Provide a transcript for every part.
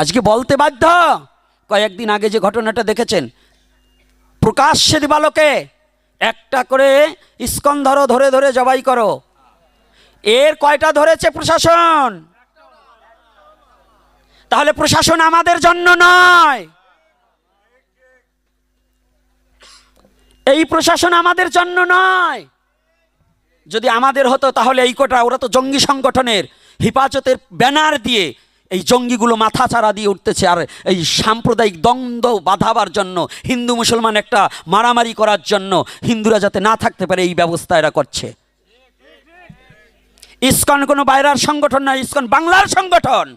আজকে বলতে বাধ্য। কয়েকদিন আগে যে ঘটনাটা দেখেছেন, প্রকাশ্যে দিবালোকে, একটা করে ইস্কন ধরো ধরে ধরে জবাই করো। এর কয়টা ধরেছে প্রশাসন? তাহলে প্রশাসন আমাদের জন্য নয়। এই প্রশাসন আমাদের জন্য নয়। যদি আমাদের হতো তাহলে এই কোটা, ওরা তো জঙ্গি সংগঠনের হিফাজতের ব্যানার দিয়ে এই জঙ্গিগুলো মাথা চারা দিয়ে উঠতেছে আর এই সাম্প্রদায়িক দ্বন্দ্ব বাধাবার জন্য, হিন্দু মুসলমান একটা মারামারি করার জন্য হিন্দুরা যাতে না থাকতে পারে, এই ব্যবস্থা এরা করছে। ইস্কন কোনো বাইরের সংগঠন না, ইস্কন বাংলার সংগঠন।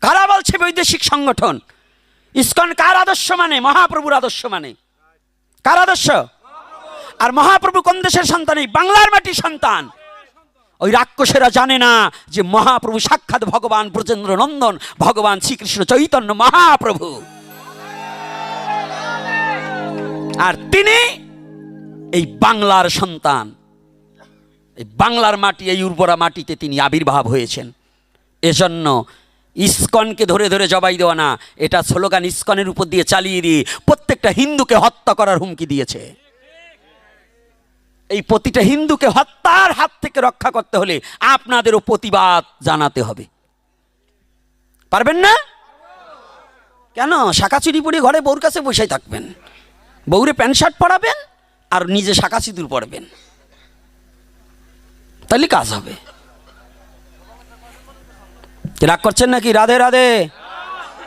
কারা বলছে বৈদেশিক সংগঠন? ইস্কন কার আদর্শ মানে? মহাপ্রভুর আদর্শ মানে। কার আদর্শ? আর মহাপ্রভু কোন দেশের সন্তান? এই বাংলার মাটির সন্তান। ওই রাক্ষসেরা জানে না যে মহাপ্রভু সাক্ষাৎ ভগবান ব্রজেন্দ্র নন্দন ভগবান শ্রীকৃষ্ণ চৈতন্য মহাপ্রভু। আর তিনি এই বাংলার সন্তান। এই বাংলার মাটি, এই উর্বরা মাটিতে তিনি আবির্ভাব হয়েছেন। এজন্য ইস্কনকে ধরে ধরে জবাই দেওয়া না, এটা স্লোগান ইস্কনের উপর দিয়ে চালিয়ে দিয়ে প্রত্যেকটা হিন্দুকে হত্যা করার হুমকি দিয়েছে। এই প্রতিটা হিন্দুকে হত্যার হাত থেকে রক্ষা করতে হলে আপনাদেরও প্রতিবাদ জানাতে হবে। পারবেন না? কেন? শাখা চুরি পরে ঘরে বউর কাছে বসে থাকবেন। বউরে প্যান্ট শার্ট পরাবেন আর নিজে শাখা সিঁদুর পরবেন। তাহলে কাজ হবে। রাগ করছেন নাকি? রাধে রাধে।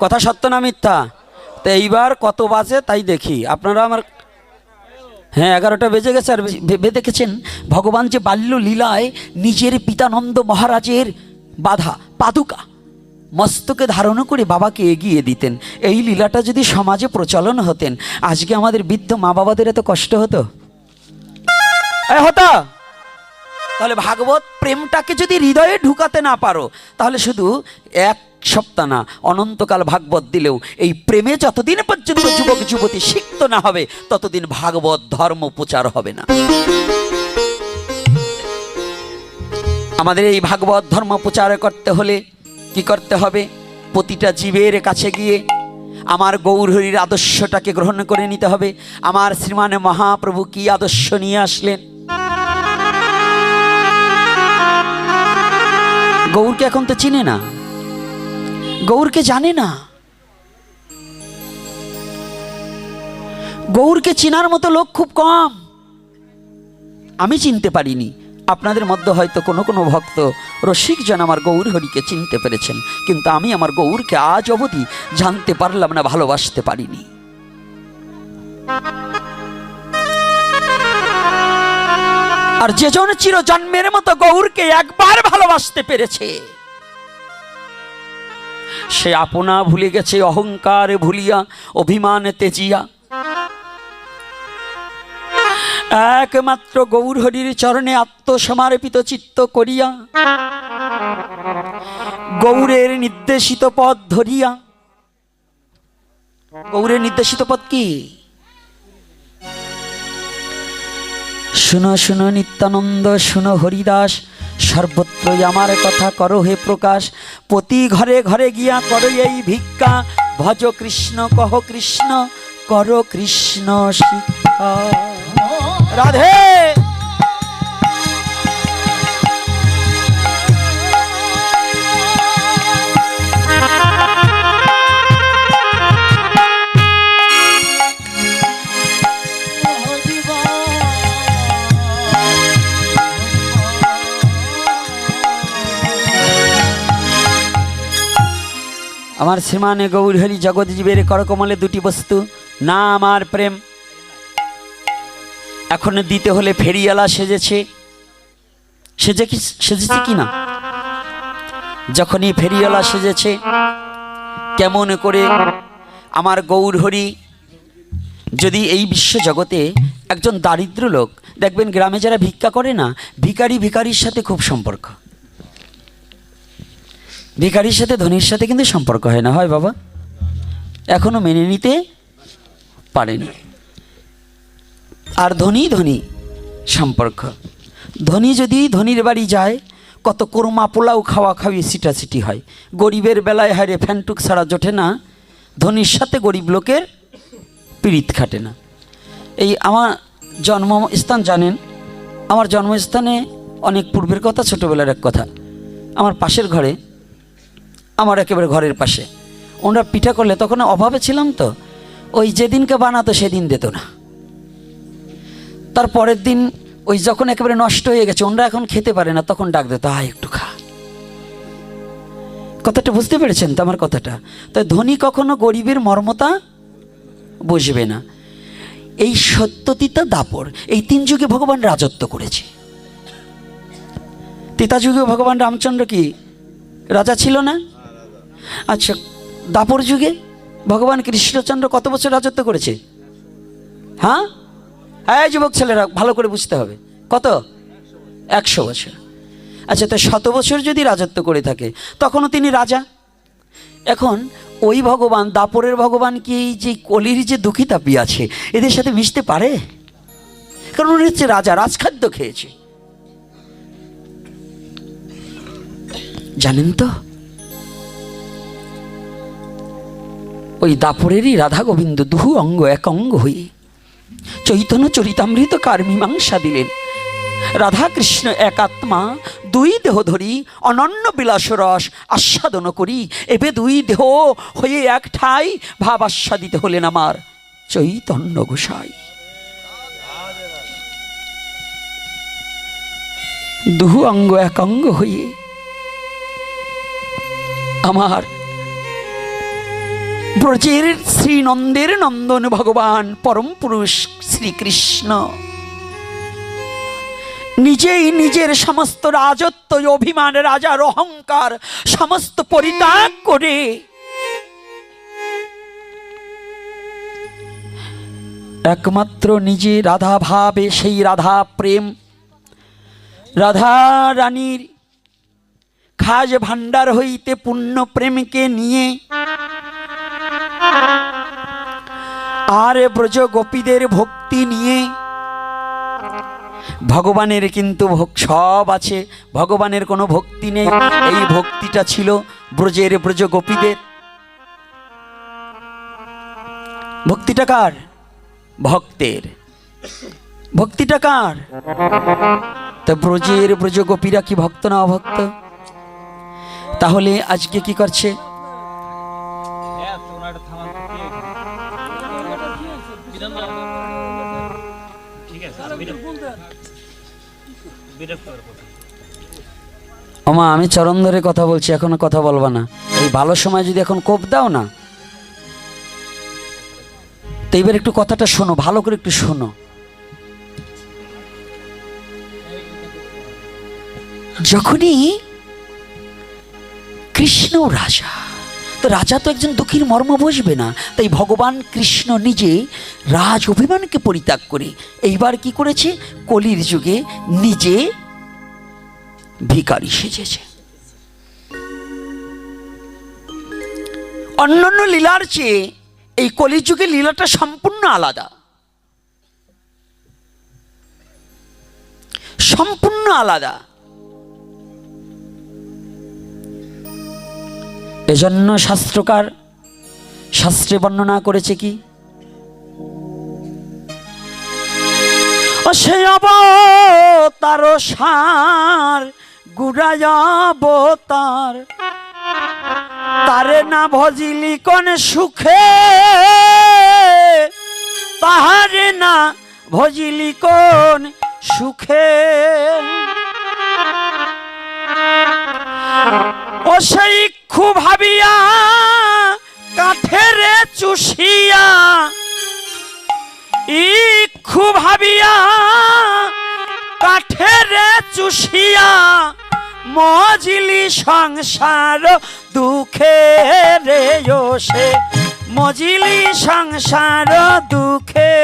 কথা সত্য না মিথ্যা? তো এইবার কত বাজে তাই দেখি। আপনারা আমার হ্যাঁ এগারোটা বেজে গেছে আর ভেবে দেখেছেন ভগবান যে বাল্য লীলায় নিজের পিতানন্দ মহারাজের বাধা, পাদুকা মস্তকে ধারণ করে বাবাকে এগিয়ে দিতেন। এই লীলাটা যদি সমাজে প্রচলন হতেন, আজকে আমাদের বৃদ্ধ মা বাবাদের এত কষ্ট হতো? হতা! তাহলে ভাগবত প্রেমটাকে যদি হৃদয়ে ঢুকাতে না পারো, তাহলে শুধু এক সপ্তাহ না, অনন্তকাল ভাগবত দিলেও এই প্রেমে যতদিন পর্যন্ত যুবক যুবতী সিক্ত না হবে, ততদিন ভাগবত ধর্ম প্রচার হবে না। আমাদের এই ভাগবত ধর্ম প্রচার করতে হলে কি করতে হবে? প্রতিটা জীবের কাছে গিয়ে আমার গৌরহরির আদর্শটাকে গ্রহণ করে নিতে হবে। আমার শ্রীমানে মহাপ্রভু কি আদর্শ নিয়ে আসলেন? গৌরকে এখন তো চিনে না। গৌরকে জানে না। গৌরকে চিনার মতো লোক খুব কম। আমি চিনতে পারিনি। আপনাদের মধ্যে হয়তো কোনো কোনো ভক্ত রসিকজন আমার গৌর হরিকে চিনতে পেরেছেন, কিন্তু আমি আমার গৌরকে আজ অবধি জানতে পারলাম না, ভালোবাসতে পারিনি। আর যেজন চির জন্মের মতো গৌরকে একবার ভালোবাসতে পেরেছে, সে আপনা ভুলে গেছে, অহংকার ভুলিয়া, অভিমান তেজিয়া একমাত্র গৌরহরির চরণে আত্মসমার্পিত চিত্ত করিয়া, গৌরের নির্দেশিত পথ ধরিয়া। গৌরের নির্দেশিত পথ কি? শুনো শুনো নিত্যানন্দ, শুনো হরিদাস সর্বত্রই আমার কথা করো হে প্রকাশ, প্রতি ঘরে ঘরে গিয়া করো এই ভিক্ষা। ভজ কৃষ্ণ, কহ কৃষ্ণ, করো কৃষ্ণ শিক্ষা। রাধে! আমার শ্রীমানে গৌরহরি জগৎ জীবের করকমলে দুটি বস্তু না আমার প্রেম। এখন দিতে হলে ফেরিয়ালা সেজেছে। সেজে কি সেজেছে কি না? যখনই ফেরিয়ালা সেজেছে, কেমন করে আমার গৌরহরি যদি এই বিশ্ব জগতে একজন দারিদ্র লোক, দেখবেন গ্রামে যারা ভিক্ষা করে না, ভিখারি ভিখারির সাথে খুব সম্পর্ক। ভিখারির সাথে ধনির সাথে কিন্তু সম্পর্ক হয় না। হয় বাবা? এখনও মেনে নিতে পারেনি। আর ধনী ধনী সম্পর্ক। ধনী যদি ধনির বাড়ি যায়, কত কোরমা পোলাও খাওয়া খাওয়ি সিটাসিটি হয়। গরিবের বেলায় হারে ফ্যানটুক ছাড়া জোটে না। ধনির সাথে গরিব লোকের পীড়িত খাটে না। এই আমার জন্মস্থান জানেন, আমার জন্মস্থানে অনেক পূর্বের কথা, ছোটোবেলার এক কথা। আমার পাশের ঘরে আমার একেবারে ঘরের পাশে। ওনারা পিঠা করলে তখন অভাবে ছিলাম তো, ওই যেদিনকে বানাতো সেদিন দিত না। তার পরের দিন ওই যখন একেবারে নষ্ট হয়ে গেছে, ওনরা এখন খেতে পারে না, তখন ডাক দিত, আয় একটু খা। কথাটা বুঝতে পেরেছেন তো আমার কথাটা? তাই ধনী কখনো গরিবের মর্মতা বুঝবে না। এই সত্যতিতা দাপর, এই তিন যুগে ভগবান রাজত্ব করেছে। তিতা যুগে ভগবান রামচন্দ্র কি রাজা ছিল না? আচ্ছা দাপর যুগে ভগবান কৃষ্ণচন্দ্র কত বছর রাজত্ব করেছে? হ্যাঁ? হ্যাঁ যুবক ছেলেরা, ভালো করে বুঝতে হবে। কত? একশো বছর। আচ্ছা তো শত বছর যদি রাজত্ব করে থাকে, তখনও তিনি রাজা? এখন ওই ভগবান, দাপরের ভগবান কি এই যে কলির যে দুঃখী তাপি আছে, এদের সাথে মিশতে পারে? কারণ উনি হচ্ছে রাজা, রাজখাদ্য খেয়েছে। জানেন তো? ওই দাপরেরই রাধা গোবিন্দ দুহু অঙ্গ এক অঙ্গ হয়ে চৈতন্য চরিতামৃত কার মীমাংসা দিলেন। রাধা কৃষ্ণ এক আত্মা দুই দেহ ধরি অনন্য বিলাস রস আস্বাদন করি, এবে দুই দেহ হয়ে এক ঠাই ভাব আস্বাদিত হলেন আমার চৈতন্য গোসাই। দুহু অঙ্গ এক অঙ্গ হয়ে আমার ব্রজের শ্রীনন্দের নন্দন ভগবান পরম পুরুষ শ্রীকৃষ্ণ। নিজেই নিজের সমস্ত রাজত্ব, অভিমান, রাজার অহংকার সমস্ত পরিত্যাগ করে একমাত্র নিজে রাধা ভাবে সেই রাধা প্রেম, রাধা রানীর খাজ ভাণ্ডার হইতে পূর্ণ প্রেমকে নিয়ে আর ব্রজ গোপীদের ভক্তি নিয়ে। ভগবানের কিন্তু সব আছে ভগবানের কোনো ভক্তি নেই। এই ভক্তিটা ছিল ব্রজের ব্রজ গোপীদের। ভক্তিটা কার? ভক্তের। ভক্তিটা কার? তা ব্রজের ব্রজ গোপীরা কি ভক্ত না অভক্ত? তাহলে আজকে কি করছে? ওমা আমি চরণ ধরে কথা বলছি এখনও কথা বলবা না। এই ভালো সময় যদি এখন কোপ দাও না তো এবার একটু কথাটা শোনো ভালো করে একটু শোনো। যখনই কৃষ্ণ রাজা তো রাজা তো একজন দুঃখীর মর্ম বসবে না। তাই ভগবান কৃষ্ণ নিজে রাজ অভিমানকে পরিত্যাগ করে এইবার কি করেছে? কলির যুগে নিজে ভিকারি সেজেছে। অন্যান্য লীলার চেয়ে এই কলির কলিযুগে লীলাটা সম্পূর্ণ আলাদা। সম্পূর্ণ আলাদা। এজন্য শাস্ত্রকার শাস্ত্রে বর্ণনা করেছে কি? ও সে অবতার সার গুড়ায় অবতার। তারে না ভজিলি কোন সুখে, তাহারে না ভজিলি কোন সুখে। ও সেই খুব ভাবিয়া কাঠেরে চুষিয়া। ইক্ষু ভাবিয়া কাঠেরে চুষিয়া। মজিলি সংসার দুঃখে রে সে মজিলি সংসার দুঃখে।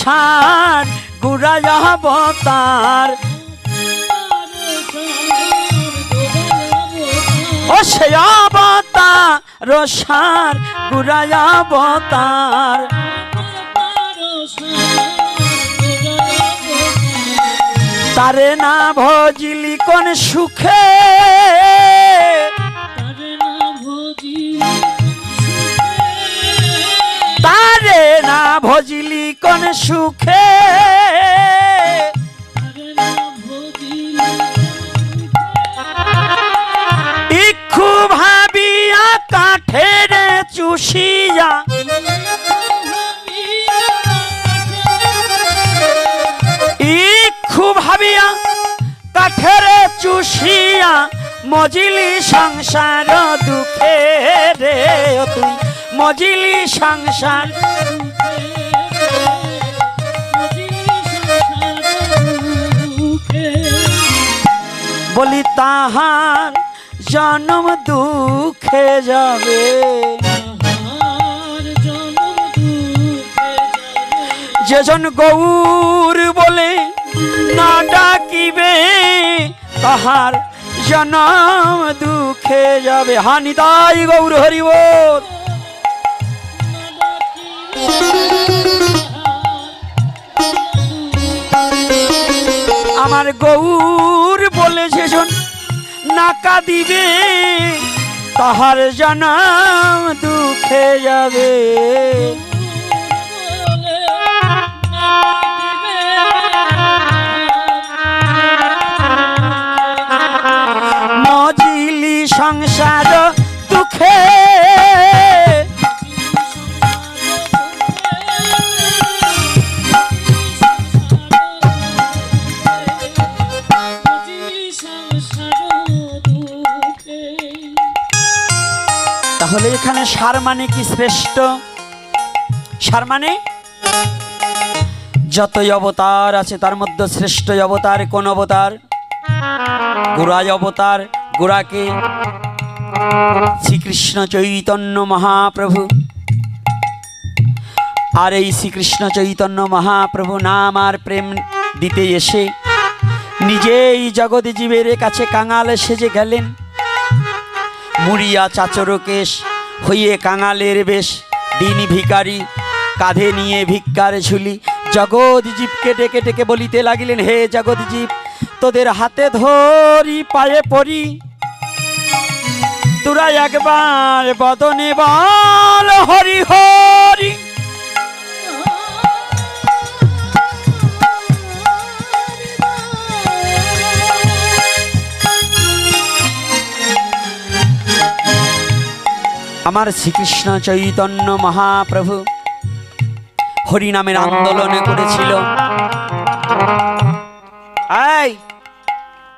সার গুড়া অবতার ও সে অবতার রসার গুড়ায় অবতার তারে না ভজিলি কোন সুখে। ভজিলি কোন সুখে? ইক্ষু ভাবিয়া কাঠের চুষিয়া। ইক্ষু ভাবিয়া কাঠের চুষিয়া, মজিলি সংসার দুঃখে রে তুই। মজিলি সংসার বলি তাহার জন্ম দুঃখে যাবে। যেজন গৌর বলে না ডাকিবে তাহার জনম দুঃখে যাবে। হানি তাই গৌর হরিব আমার গৌর বলে যেজন নাকা দিবে তাহার জানা দুঃখে যাবে। তাহলে এখানে সার মানে কি শ্রেষ্ঠ? সার মানে? যতই অবতার আছে, তার মধ্যে শ্রেষ্ঠ অবতার কোন অবতার? গোড়ায় অবতার, গোড়াকে শ্রীকৃষ্ণ চৈতন্য মহাপ্রভু। আর এই শ্রীকৃষ্ণ চৈতন্য মহাপ্রভু নাম আর প্রেম দিতে এসে নিজেই জগৎ জীবের কাছে কাঙাল সেজে গেলেন। মুড়িয়া চাচরকেশ, হইয়ে কাঙালের বেশ। দিন ভিকারি, কাঁধে নিয়ে ভিক্ষার ঝুলি। জগৎজীবকে ডেকে ডেকে বলিতে লাগিলেন, হে জগৎজীব তোদের হাতে ধরি, পায়ে পড়ি। তোরা একবার বদনে বল, হরি হরি আমার শ্রীকৃষ্ণ চৈতন্য মহাপ্রভু। হরিনামের আন্দোলনে করেছিল।